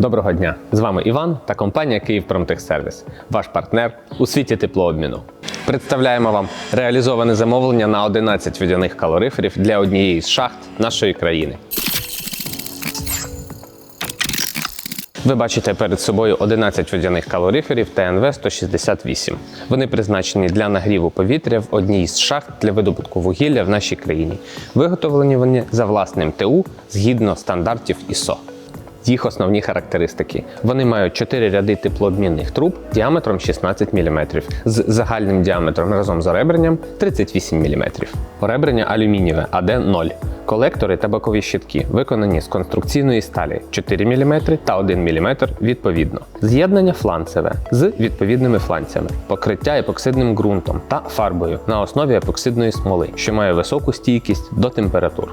Доброго дня! З вами Іван та компанія «Київпромтехсервіс», ваш партнер у світі теплообміну. Представляємо вам реалізоване замовлення на 11 водяних калориферів для однієї з шахт нашої країни. Ви бачите перед собою 11 водяних калориферів ТНВ 168. Вони призначені для нагріву повітря в одній з шахт для видобутку вугілля в нашій країні. Виготовлені вони за власним ТУ згідно стандартів ISO. Їх основні характеристики: вони мають 4 ряди теплообмінних труб діаметром 16 мм з загальним діаметром разом з оребренням 38 мм. Оребрення алюмінієве АД-0. Колектори та бокові щитки виконані з конструкційної сталі 4 мм та 1 мм відповідно. З'єднання фланцеве з відповідними фланцями, покриття епоксидним ґрунтом та фарбою на основі епоксидної смоли, що має високу стійкість до температур.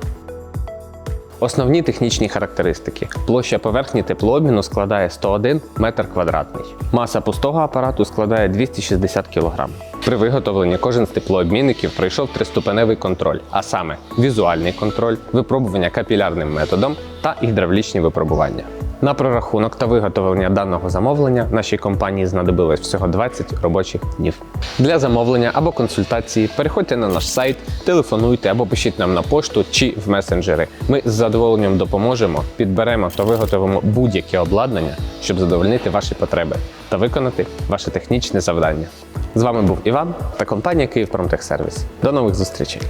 Основні технічні характеристики. Площа поверхні теплообміну складає 101 метр квадратний. Маса пустого апарату складає 260 кг. При виготовленні кожен з теплообмінників пройшов триступеневий контроль, а саме візуальний контроль, випробування капілярним методом та гідравлічні випробування. На прорахунок та виготовлення даного замовлення нашій компанії знадобилось всього 20 робочих днів. Для замовлення або консультації переходьте на наш сайт, телефонуйте або пишіть нам на пошту чи в месенджери. Ми з задоволенням допоможемо, підберемо та виготовимо будь-яке обладнання, щоб задовольнити ваші потреби та виконати ваше технічне завдання. З вами був Іван та компанія Київпромтехсервіс. До нових зустрічей!